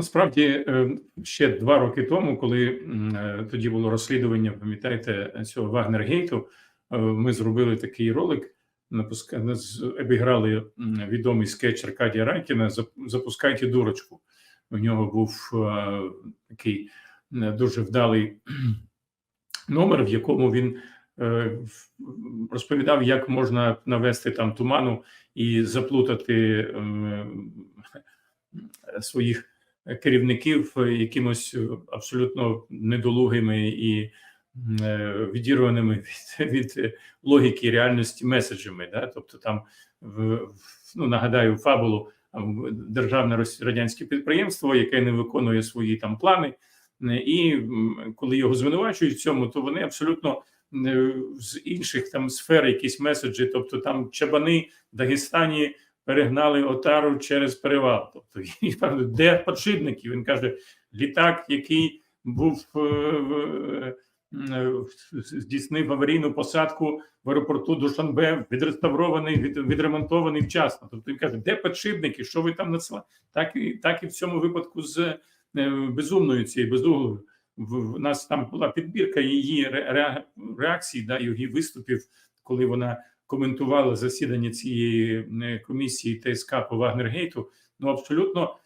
насправді е, ще два роки тому, коли е, тоді було розслідування, пам'ятаєте, цього Вагнергейту, е, ми зробили такий ролик. Обіграли відомий скетч Аркадія Райкіна Запускайте дурочку. У нього був такий дуже вдалий номер, в якому він розповідав, як можна навести там туману і заплутати своїх керівників якимось абсолютно недолугими і е, відірваними від, від логіки реальності меседжами. Да? Тобто, там ну нагадаю фабулу державне радянське підприємство, яке не виконує свої там плани, е, і коли його звинувачують в цьому, то вони абсолютно е, з інших там сфер якісь меседжі, тобто там чабани в Дагестані перегнали отару через перевал. Тобто, і, де подшипники? Він каже: літак, який був е, в- е, здійснив аварійну посадку в аеропорту Душанбе, відреставрований, від, відремонтований вчасно. Тобто він каже, де подшипники, що ви там надсилали? Так і так і в цьому випадку з е, безумною цією безуглою. В, в нас там була підбірка її ре- ре- реакцій, да, її виступів, коли вона коментувала засідання цієї е, комісії ТСК по Вагнергейту. Ну абсолютно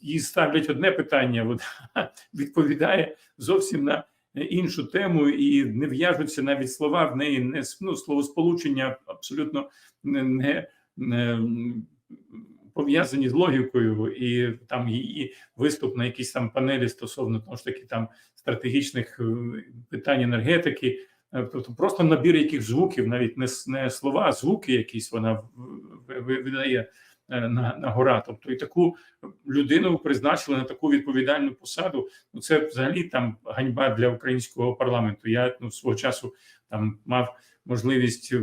їй ставлять одне питання, от, відповідає зовсім на іншу тему, і не в'яжуться навіть слова в неї, не ну, словосполучення абсолютно не, не, пов'язані з логікою, і там її виступ на якійсь там панелі стосовно того ж таки там стратегічних е, питань енергетики. Е, Тобто просто набір яких звуків, навіть не, не слова, а звуки якісь вона видає е, на, на гора. Тобто і таку людину призначили на таку відповідальну посаду. Ну це взагалі там ганьба для українського парламенту. Я ну свого часу там мав можливість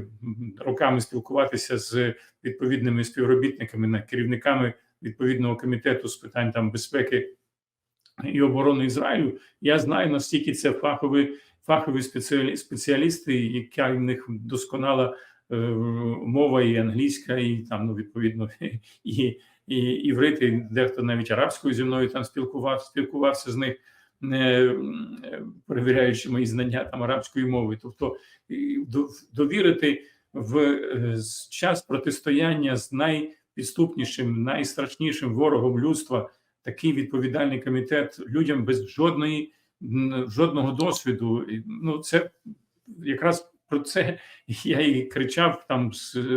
роками спілкуватися з відповідними співробітниками, керівниками відповідного комітету з питань там безпеки і оборони Ізраїлю. Я знаю наскільки це фахові фахові спеціалісти, яка в них досконала е, мова і англійська, і там ну відповідно і, і іврит, і дехто навіть арабською зі мною там спілкував, спілкувався з них, е, м, е, перевіряючи мої знання там арабської мови. Тобто довірити в е, час протистояння з найпідступнішим, найстрашнішим ворогом людства такий відповідальний комітет людям без жодної жодного досвіду. Ну це якраз про це я і кричав там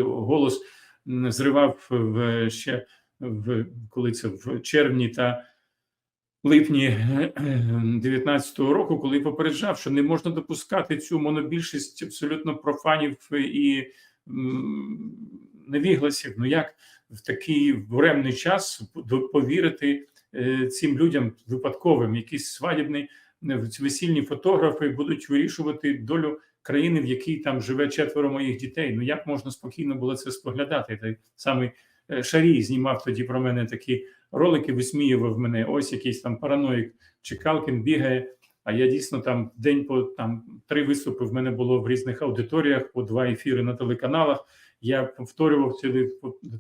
голос зривав в ще в коли це в червні та липні 19-го року, коли попереджав, що не можна допускати цю монобільшість абсолютно профанів і невігласів. Ну як в такий буремний час повірити е, цим людям випадковим, якісь свадібні е, весільні фотографи будуть вирішувати долю країни, в якій там живе четверо моїх дітей. Ну як можна спокійно було це споглядати? Той самий е, Шарій знімав тоді про мене такі ролики, висміював мене. Ось якийсь там параноїк Чекалкін бігає. А я дійсно там день по там три виступи в мене було в різних аудиторіях, по два ефіри на телеканалах. Я повторював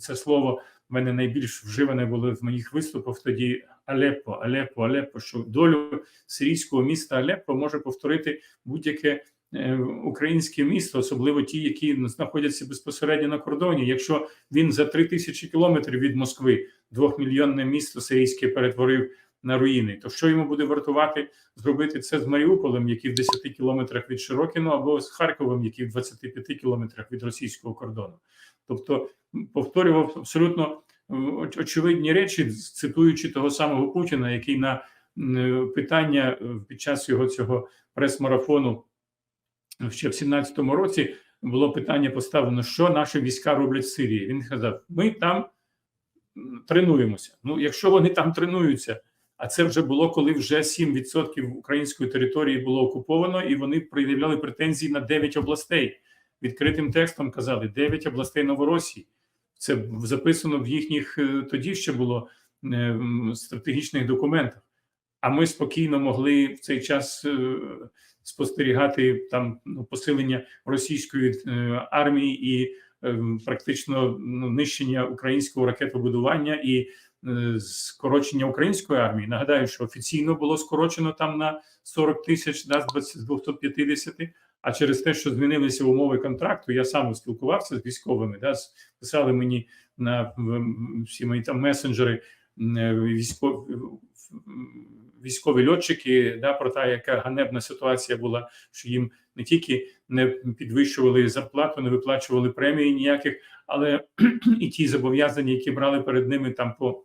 це слово. Мене найбільш вживане було в моїх виступах тоді Алеппо, Алеппо, Алеппо, що долю сирійського міста Алеппо може повторити будь-яке е, українське місто, особливо ті, які знаходяться безпосередньо на кордоні. Якщо він за три тисячі кілометрів від Москви двохмільйонне місто сирійське перетворив на руїни, то що йому буде вартувати зробити це з Маріуполем, який в 10 кілометрах від Широкіно, або з Харковом, який в 25 кілометрах від російського кордону? Тобто повторював абсолютно очевидні речі, цитуючи того самого Путіна, який на питання е, під час його цього прес-марафону ще в 17-му році було питання поставлено, що наші війська роблять в Сирії. Він сказав: ми там тренуємося. Ну, якщо вони там тренуються, а це вже було, коли вже 7% української території було окуповано, і вони пред'являли претензії на 9 областей. Відкритим текстом казали 9 областей Новоросії. Це записано в їхніх е, тоді ще було е, стратегічних документах. А ми спокійно могли в цей час е, спостерігати там ну, посилення російської армії і практично ну, нищення українського ракетобудування і скорочення української армії. Нагадаю, що офіційно було скорочено там на 40 тисяч да, з 20 з 250, а через те, що змінилися умови контракту, я сам спілкувався з військовими. Да, писали мені на всі мої там месенджери е, військові. Військові льотчики, да, про те, яка ганебна ситуація була, що їм не тільки не підвищували зарплату, не виплачували премії ніяких, але і ті зобов'язання, які брали перед ними там по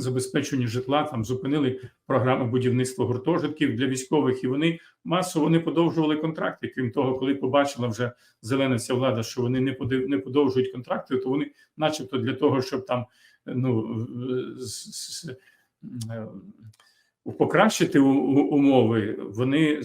забезпеченню житла, там зупинили програми будівництва гуртожитків для військових, і вони масово не подовжували контракти. Крім того, коли побачила вже зелена ця влада, що вони не не подовжують контракти, то вони, начебто, для того, щоб там ну е, покращити умови, вони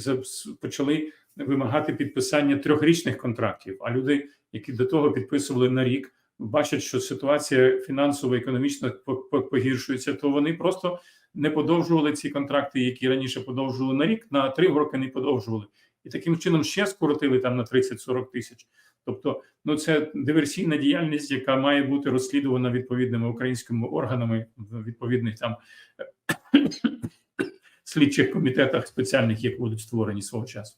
почали вимагати підписання трьохрічних контрактів. А люди, які до того підписували на рік, бачать, що ситуація фінансово економічно по- по- погіршується, то вони просто не подовжували ці контракти, які раніше подовжували на рік, на три роки не подовжували. І таким чином ще скоротили там на 30-40 тисяч. Тобто, ну це диверсійна діяльність, яка має бути розслідувана відповідними українськими органами в відповідних там слідчих комітетах спеціальних, які будуть створені свого часу.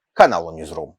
каналу Newsroom.